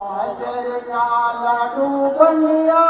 હાજર ચાલુ બન્યા